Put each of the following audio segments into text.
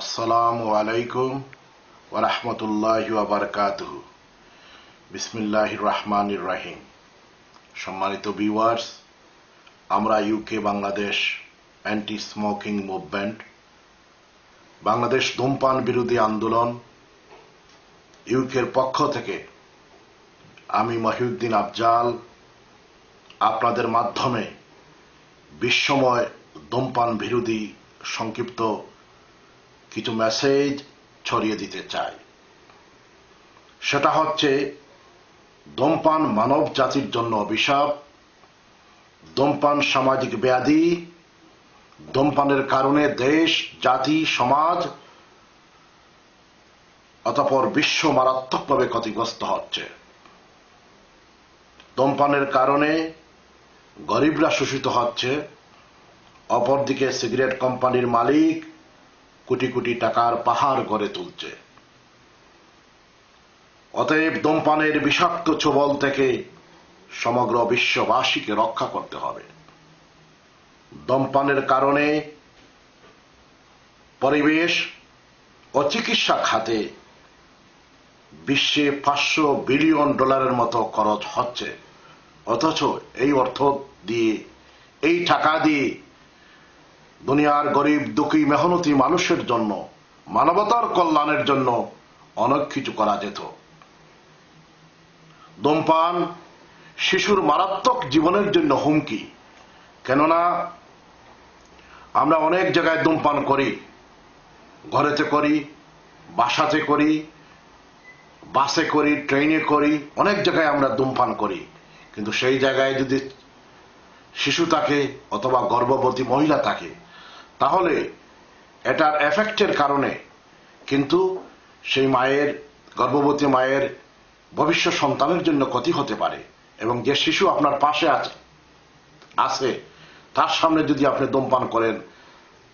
আসসালামু আলাইকুম ওরহমতুল্লাহ বারকাতুহ। বিসমিল্লাহ রহমান রাহিম। সম্মানিত ভিউয়ার্স, আমরা UK Bangladesh anti smoking movement Bangladesh ধূমপান বিরোধী আন্দোলন ইউকের পক্ষ থেকে আমি মহিউদ্দিন আফজাল আপনাদের মাধ্যমে বিশ্বময় ধূমপান বিরোধী সংক্ষিপ্ত কিছু মেসেজ ছড়িয়ে দিতে চাই। সেটা হচ্ছে, ধূমপান মানব জাতির জন্য অভিশাপ, ধূমপান সামাজিক ব্যাধি, ধূমপানের কারণে দেশ, জাতি, সমাজ, অতপর বিশ্ব মারাত্মকভাবে ক্ষতিগ্রস্ত হচ্ছে। ধূমপানের কারণে গরিবরা শোষিত হচ্ছে, অপরদিকে সিগারেট কোম্পানির মালিক কোটি কোটি টাকার পাহাড় গড়ে তুলছে। অতএব ধূমপানের বিষাক্ত ছোবল থেকে সমগ্র বিশ্ববাসীকে রক্ষা করতে হবে। দমপানের কারণে পরিবেশ ও চিকিৎসা খাতে বিশ্বে পাঁচশো বিলিয়ন ডলারের মতো খরচ হচ্ছে। অথচ এই অর্থ দিয়ে, এই টাকা দিয়ে দুনিয়ার গরিব, দুঃখী, মেহনতি মানুষের জন্য, মানবতার কল্যাণের জন্য অনেক কিছু করা যেত। ধূমপান শিশুর মারাত্মক জীবনের জন্য হুমকি। কেননা, আমরা অনেক জায়গায় ধূমপান করি। ঘরেতে করি, বাসাতে করি, বাসে করি, ট্রেনে করি, অনেক জায়গায় আমরা ধূমপান করি। কিন্তু সেই জায়গায় যদি শিশু থাকে অথবা গর্ভবতী মহিলা থাকে তাহলে এটার এফেক্টের কারণে কিন্তু সেই মায়ের, গর্ভবতী মায়ের ভবিষ্যৎ সন্তানের জন্য ক্ষতি হতে পারে এবং যে শিশু আপনার পাশে আছে আছে, তার সামনে যদি আপনি ধূমপান করেন,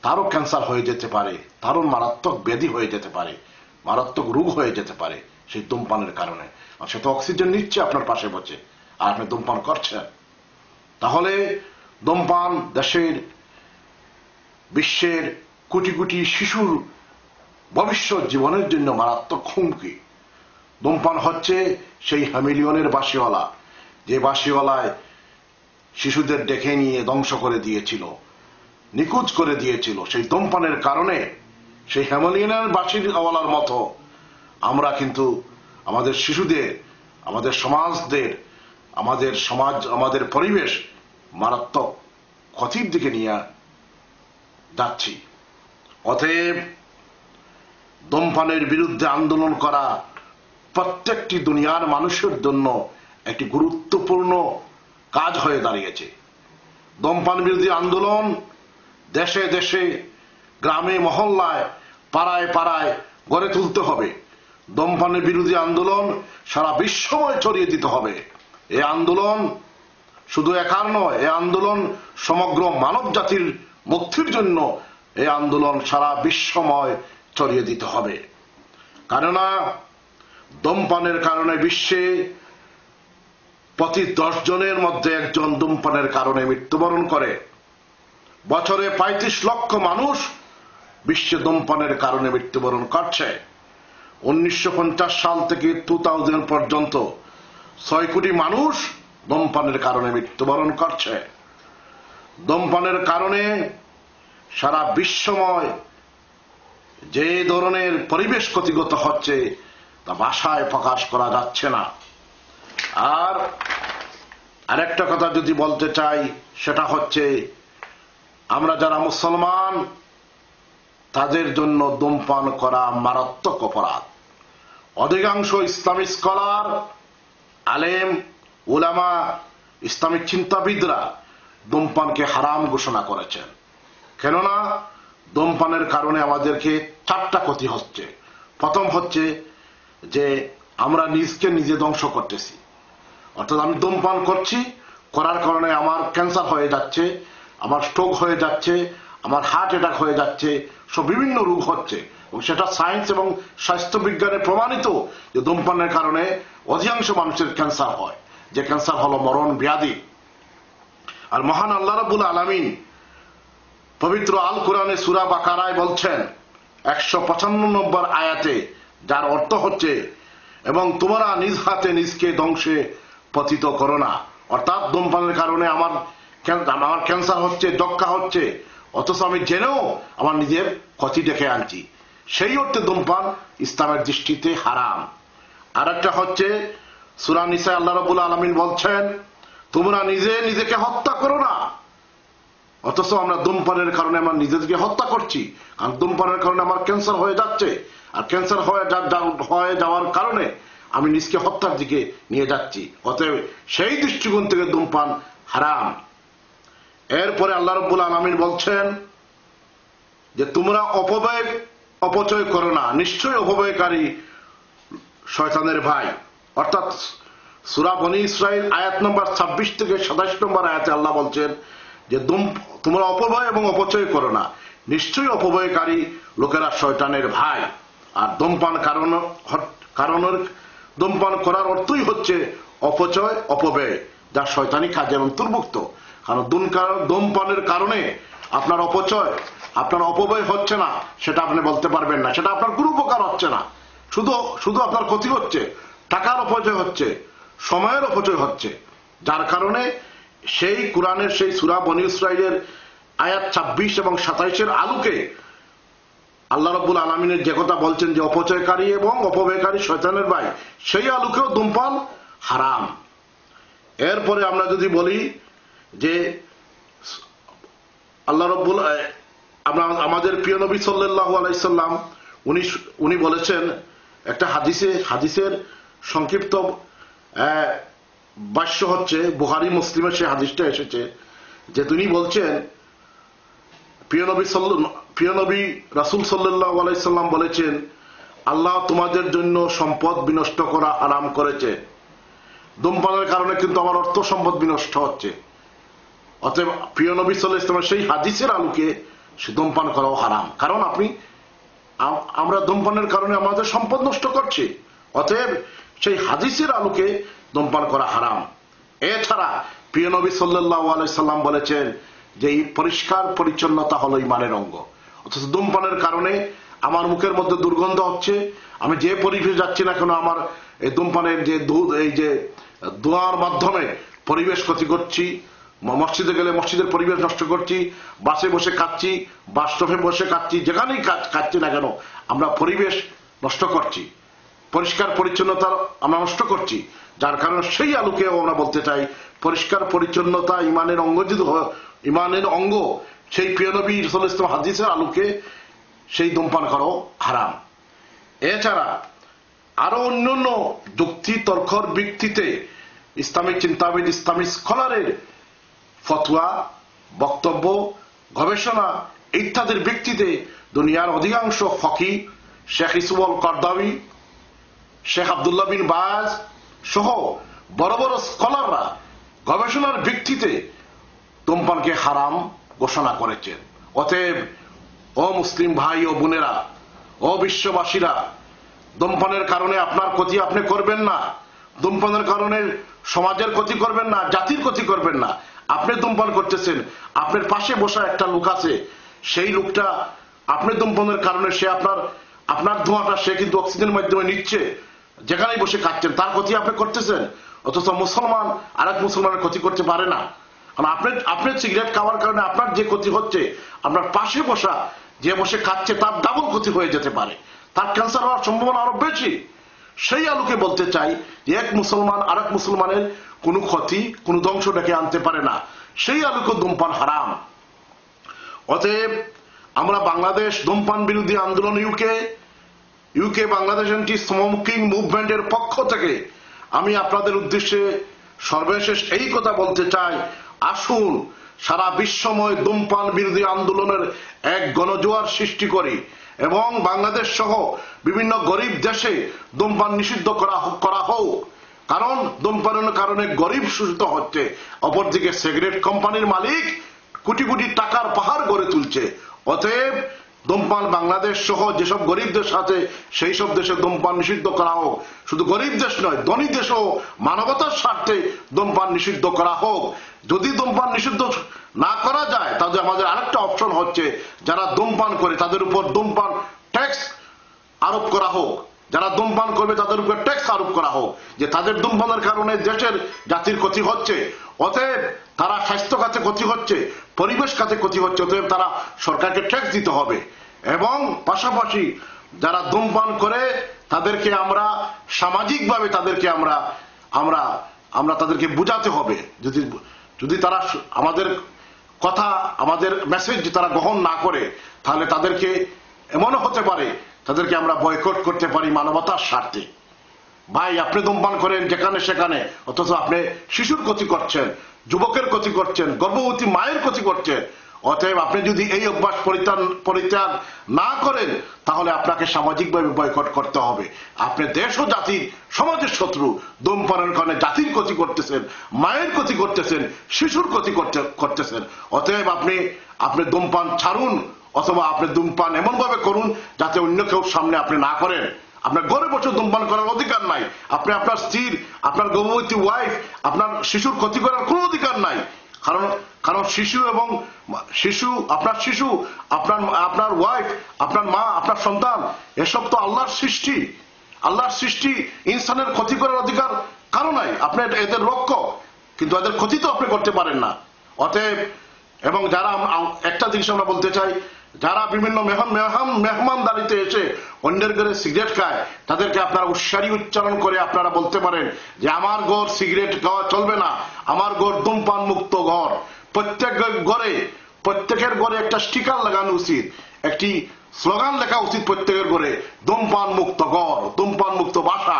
তারও ক্যান্সার হয়ে যেতে পারে, তারও মারাত্মক ব্যাধি হয়ে যেতে পারে, মারাত্মক রোগ হয়ে যেতে পারে সেই ধূমপানের কারণে। আর সে তো অক্সিজেন নিচ্ছে, আপনার পাশে বসে। আর আপনি ধূমপান করছেন। তাহলে ধূমপান দেশের বিশ্বের কোটি কোটি শিশুর ভবিষ্যৎ জীবনের জন্য মারাত্মক হুমকি। ধূমপান হচ্ছে সেই হ্যামিলিয়নের বাসিওয়ালা যে বাসিওয়ালায় শিশুদের ডেকে নিয়ে ধ্বংস করে দিয়েছিল, নিখোঁজ করে দিয়েছিল। সেই ধূমপানের কারণে সেই হ্যামিলিয়নের বাসিওয়ালার মতো আমরা কিন্তু আমাদের শিশুদের, আমাদের সমাজদের, আমাদের সমাজ, আমাদের পরিবেশ মারাত্মক ক্ষতির দিকে নিয়ে যাচ্ছি। অতএব ধূমপানের বিরুদ্ধে আন্দোলন করা প্রত্যেকটি দুনিয়ার মানুষের জন্য একটি গুরুত্বপূর্ণ কাজ হয়ে দাঁড়িয়েছে। ধূমপান বিরোধী আন্দোলন দেশে দেশে, গ্রামে, মহল্লায়, পাড়ায় পাড়ায় গড়ে তুলতে হবে। ধূমপানের বিরোধী আন্দোলন সারা বিশ্বময় ছড়িয়ে দিতে হবে। এই আন্দোলন শুধু একার নয় এই আন্দোলন সমগ্র মানব জাতির মুক্তির জন্য এই আন্দোলন সারা বিশ্বময় ছড়িয়ে দিতে হবে। কেননা ধূমপানের কারণে বিশ্বে প্রতি দশ জনের মধ্যে একজন ধূমপানের কারণে মৃত্যুবরণ করে। বছরে পঁয়ত্রিশ লক্ষ মানুষ বিশ্বে ধূমপানের কারণে মৃত্যুবরণ করছে। উনিশশো পঞ্চাশ সাল থেকে টু পর্যন্ত ছয় কোটি মানুষ ধূমপানের কারণে মৃত্যুবরণ করছে। ধূমপানের কারণে সারা বিশ্বময় যে ধরনের পরিবেশ ক্ষতিগত হচ্ছে, তা ভাষায় প্রকাশ করা যাচ্ছে না। আর আরেকটা কথা যদি বলতে চাই, সেটা হচ্ছে, আমরা যারা মুসলমান, তাদের জন্য ধূমপান করা মারাত্মক অপরাধ। অধিকাংশ ইসলামিক স্কলার, আলেম ওলামা ইসলামিক চিন্তাবিদরা ধূমপানকে হারাম ঘোষণা করেছেন। কেননা, ধূমপানের কারণে আমাদেরকে চারটা ক্ষতি হচ্ছে। প্রথম হচ্ছে যে আমরা নিজকে নিজে ধ্বংস করতেছি। অর্থাৎ আমি ধূমপান করছি, করার কারণে আমার ক্যান্সার হয়ে যাচ্ছে, আমার স্ট্রোক হয়ে যাচ্ছে, আমার হার্ট অ্যাটাক হয়ে যাচ্ছে, সব বিভিন্ন রোগ হচ্ছে। এবং সেটা সায়েন্স এবং স্বাস্থ্য বিজ্ঞানে প্রমাণিত যে ধূমপানের কারণে অধিকাংশ মানুষের ক্যান্সার হয়। যে ক্যান্সার হলো মরণ, ব্যাধি। আর মহান আল্লাহ রাবুল আলমিন পবিত্র আল কোরআনে সুরা বাকারায় বলছেন, একশো পঁচান্ন নম্বর আয়াতে, যার অর্থ হচ্ছে, এবং তোমরা নিজ হাতে নিজকে ধ্বংসে পতিত করো না। অর্থাৎ ধূমপানের কারণে আমার আমার ক্যান্সার হচ্ছে যক্ষা হচ্ছে, অথচ আমি জেনেও আমার নিজের ক্ষতি ডেকে আনছি। সেই অর্থে ধূমপান ইসলামের দৃষ্টিতে হারাম। আর একটা হচ্ছে, সুরা নিসা আল্লাহ রবুল আলমিন বলছেন তোমরা নিজে নিজেকে হত্যা করো না। অথচ আমরা ধূমপানের কারণে আমরা নিজেদেরকে হত্যা করছি। কারণ ধূমপানের কারণে আমার ক্যান্সার হয়ে যাচ্ছে। আর ক্যান্সার হয়ে হয়ে যাওয়ার কারণে আমি নিজকে হত্যার দিকে নিয়ে যাচ্ছি। অতএব সেই দৃষ্টিকোণ থেকে ধূমপান হারাম। এরপরে আল্লাহ রব্বুল আলমিন বলছেন যে, তোমরা অপব্যয় অপচয় করো না। নিশ্চয়ই অপব্যয়কারী শয়তানের ভাই। অর্থাৎ সুরা বনি ইসরায়েল আয়াত নম্বর ছাব্বিশ থেকে সাতাশ নম্বর আয়াতে আল্লাহ বলছেন যে তোমরা অপব্যয় এবং অপচয় করো না। নিশ্চয়ই অপব্যয়কারী লোকেরা শয়তানের ভাই। আর ধূমপান কারণ কারণের ধূমপান করার অর্থই হচ্ছে অপচয়, অপব্যয়, যা শয়তানি কাজের অন্তর্ভুক্ত কারণ ধূমপানের কারণে আপনার অপচয়, আপনার অপব্যয় হচ্ছে না, সেটা আপনি বলতে পারবেন না। সেটা আপনার কোনো উপকার হচ্ছে না। শুধু শুধু আপনার ক্ষতি হচ্ছে, টাকার অপচয় হচ্ছে। সময়ের অপচয় হচ্ছে। যার কারণে সেই কোরআনের, সেই সুরা বনি ইসরায়েলের আয়াত ছাব্বিশ এবং সাতাইশের আলোকে আল্লাহ রব্বুল আলমিনের যে কথা বলছেন যে অপচয়কারী এবং অপব্যয়কারী শয়তানের ভাই, সেই আলোকেও ধূমপান হারাম। এরপরে আমরা যদি বলি যে আল্লাহ রব্বুল আমরা, আমাদের প্রিয় নবী সাল্লাহ আলাইসাল্লাম উনি উনি বলেছেন একটা হাদিসে, হাদিসের সংক্ষিপ্ত ভাষ্য হচ্ছে বুহারি মুসলিমের সেই হাদিসটা এসেছে, যে তিনি বলছেন, প্রিয় নবী সাল্ল- প্রিয় রাসুল সাল্লাহ আলাইসাল্লাম বলেছেন, আল্লাহ তোমাদের জন্য সম্পদ বিনষ্ট করা আরাম করেছে। ধূমপানের কারণে কিন্তু আমার অর্থ সম্পদ বিনষ্ট হচ্ছে। অতএব প্রিয় নবী সাল্লাহ ইসলামের সেই হাদিসের আলোকে সে ধূমপান করাও হারাম। কারণ আপনি আমরা ধূমপানের কারণে আমাদের সম্পদ নষ্ট করছি। অতএব সেই হাদিসের আলোকে ধূমপান করা হারাম। এছাড়া প্রিয় নবী সাল্লাহ আলাইসাল্লাম বলেছেন যে এই পরিষ্কার পরিচ্ছন্নতা হলো ইমানের অঙ্গ। অথচ ধূমপানের কারণে আমার মুখের মধ্যে দুর্গন্ধ হচ্ছে, আমি যে পরিবেশে যাচ্ছি না কেন আমার এই ধূমপানের যে এই যে দোয়ার মাধ্যমে পরিবেশ ক্ষতি করছি মসজিদে গেলে মসজিদের পরিবেশ নষ্ট করছি, বাসে বসে খাচ্ছি, বাস বসে খাচ্ছি, যেখানেই খাচ্ছি না কেন, আমরা পরিবেশ নষ্ট করছি। পরিষ্কার পরিচ্ছন্নতা আমরা নষ্ট করছি। যার কারণে সেই আলোকেও আমরা বলতে চাই, পরিষ্কার পরিচ্ছন্নতা ইমানের অঙ্গ যদি ইমানের অঙ্গ, সেই প্রিয় নবী রসুল ইসলাম হাদিসের আলোকে সেই ধূমপান করাও হারাম। এছাড়া আরও অন্যান্য যুক্তি, তর্কর ভিত্তিতে ইসলামিক চিন্তাবিদ, ইসলামিক স্কলারের ফতুয়া, বক্তব্য, গবেষণা ইত্যাদির ভিত্তিতে দুনিয়ার অধিকাংশ ফকি শেখ ইসুবল করদাবি শেখ আবদুল্লাহ বিন বাজ সহ বড় বড় স্কলাররা গবেষণার ভিত্তিতে ধূমপানকে হারাম ঘোষণা করেছেন। অতএব, ও মুসলিম ভাই ও বোনেরা, ও বিশ্ববাসীরা ধূমপানের কারণে আপনার ক্ষতি আপনি করবেন না ধূমপানের কারণে সমাজের ক্ষতি করবেন না, জাতির ক্ষতি করবেন না। আপনি ধূমপান করতেছেন, আপনার পাশে বসা একটা লোক আছে, সেই লোকটা আপনি ধূমপানের কারণে সে আপনার আপনার ধোঁয়াটা সে কিন্তু অক্সিজেনের মাধ্যমে নিচ্ছে। যেখানেই বসে খাচ্ছেন তার ক্ষতি আপনি করতেছেন। অথচ মুসলমান আরেক মুসলমানের ক্ষতি করতে পারে না। কারণ আপনি আপনি সিগারেট খাওয়ার কারণে আপনার যে ক্ষতি হচ্ছে, আপনার পাশে বসা যে বসে খাচ্ছে, তার ডাবল ক্ষতি হয়ে যেতে পারে। তার ক্যান্সার হওয়ার সম্ভাবনা আরও বেশি। সেই আলোকে বলতে চাই যে এক মুসলমান আরেক মুসলমানের কোনো ক্ষতি, কোনো ধ্বংস ডেকে আনতে পারে না। সেই আলোকে ধূমপান হারাম। অতএব আমরা বাংলাদেশ ধূমপান বিরোধী আন্দোলন UK UK Bangladesh anti smoking মুভমেন্টের পক্ষ থেকে আমি আপনাদের উদ্দেশ্যে সর্বশেষ এই কথা বলতে চাই। আসুন, সারা বিশ্বময় ধূমপান বিরোধী আন্দোলনের এক গণজোয়ার সৃষ্টি করি এবং বাংলাদেশ সহ বিভিন্ন গরিব দেশে ধূমপান নিষিদ্ধ করা হোক- করা হোক। কারণ ধূমপানের কারণে গরিব শোষিত হচ্ছে, অপরদিকে সিগারেট কোম্পানির মালিক কোটি কোটি টাকার পাহাড় গড়ে তুলছে। অতএব ধূমপান বাংলাদেশ সহ যেসব গরিব দেশ আছে, সেই সব দেশে ধূমপান নিষিদ্ধ করা হোক। শুধু গরিব দেশ নয়, ধনী দেশও মানবতার স্বার্থে ধূমপান নিষিদ্ধ করা হোক। যদি ধূমপান নিষিদ্ধ না করা যায়, তাহলে আমাদের আরেকটা অপশন হচ্ছে, যারা ধূমপান করে, তাদের উপর ধূমপান ট্যাক্স আরোপ করা হোক। যারা ধূমপান করবে তাদের উপর ট্যাক্স আরোপ করা হোক, যে তাদের ধূমপানের কারণে দেশের জাতির ক্ষতি হচ্ছে, অতএব তারা স্বাস্থ্য খাতে ক্ষতি হচ্ছে, পরিবেশ খাতে ক্ষতি হচ্ছে, অতএব তারা সরকারকে ট্যাক্স দিতে হবে। এবং পাশাপাশি যারা ধূমপান করে, তাদেরকে আমরা সামাজিকভাবে তাদেরকে আমরা আমরা আমরা তাদেরকে বুঝাতে হবে। যদি যদি তারা আমাদের কথা, আমাদের মেসেজ তারা গ্রহণ না করে, তাহলে তাদেরকে এমনও হতে পারে তাদেরকে আমরা বয়কট করতে পারি মানবতার স্বার্থে। ভাই, আপনি ধূমপান করেন যেখানে সেখানে, অথচ আপনি শিশুর ক্ষতি করছেন, যুবকের ক্ষতি করছেন, গর্ভবতী মায়ের ক্ষতি করছেন। অতএব আপনি যদি এই অভ্যাস পরিত্যাগ পরিত্যাগ না করেন, তাহলে আপনাকে সামাজিকভাবে বয়কট করতে হবে। আপনি দেশ ও জাতির, সমাজের শত্রু। ধূমপানের কারণে জাতির ক্ষতি করতেছেন, মায়ের ক্ষতি করতেছেন, শিশুর ক্ষতি করতে, করতেছেন। অতএব আপনি আপনি ধূমপান ছাড়ুন অথবা আপনি ধূমপান এমন ভাবে করুন যাতে অন্য কেউ সামনে আপনি না করেন। আপনার গড়ে বছর ধূমপান করার অধিকার নাই। আপনি আপনার স্ত্রীর, আপনার গর্ভবতী ওয়াইফ আপনার শিশুর ক্ষতি করার কোনো অধিকার নাই। কারণ কারণ শিশু এবং শিশু, আপনার শিশু, আপনার আপনার ওয়াইফ আপনার মা, আপনার সন্তান, এসব তো আল্লাহর সৃষ্টি। আল্লাহর সৃষ্টি ইনসানের ক্ষতি করার অধিকার কারও নাই। আপনি এদের লক্ষ্য কিন্তু এদের ক্ষতি তো আপনি করতে পারেন না। অতএব, এবং যারা একটা জিনিস আমরা বলতে চাই যারা বিভিন্ন মেহমান মেহমান মেহমানদারিতে এসে অন্যের ঘরে সিগারেট খায়, তাদেরকে আপনারা উচ্চারি উচ্চারণ করে আপনারা বলতে পারেন যে, আমার ঘর সিগারেট খাওয়া চলবে না, আমার ঘর ধূমপান মুক্ত ঘর। প্রত্যেক ঘরে, প্রত্যেকের ঘরে একটা স্টিকার লাগানো উচিত, একটি স্লোগান লেখা উচিত প্রত্যেকের ঘরে ধূমপান মুক্ত ঘর ধূমপান মুক্ত বাসা।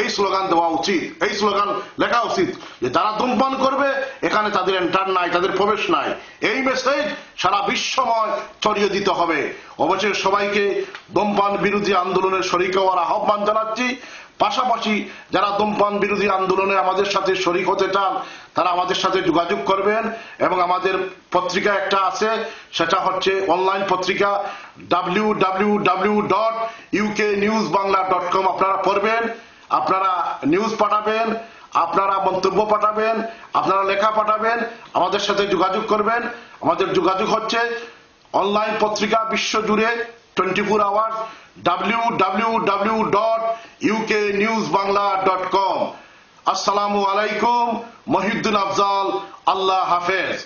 এই স্লোগান দেওয়া উচিত, এই স্লোগান লেখা উচিত যে যারা ধূমপান করবে, এখানে তাদের এন্টার নাই, তাদের প্রবেশ নাই। এই মেসেজ সারা বিশ্বময় ছড়িয়ে দিতে হবে। অবশ্যই সবাইকে ধূমপান বিরোধী আন্দোলনের শরিক হওয়ার আহ্বান জানাচ্ছি। পাশাপাশি যারা ধূমপান বিরোধী আন্দোলনে আমাদের সাথে শরিক হতে চান, তারা আমাদের সাথে যোগাযোগ করবেন এবং আমাদের পত্রিকা একটা আছে, সেটা হচ্ছে অনলাইন পত্রিকা W W W dot UK news Bangla dot com আপনারা পড়বেন। আপনারা নিউজ পাঠাবেন, আপনারা মন্তব্য পাঠাবেন, আপনারা লেখা পাঠাবেন, আমাদের সাথে যোগাযোগ করবেন। আমাদের যোগাযোগ হচ্ছে অনলাইন পত্রিকা বিশ্ব জুড়ে twenty four hour W W W dot UK news Bangla dot com আসসালামু আলাইকুম মহিউদ্দিন আফজাল আল্লাহ হাফেজ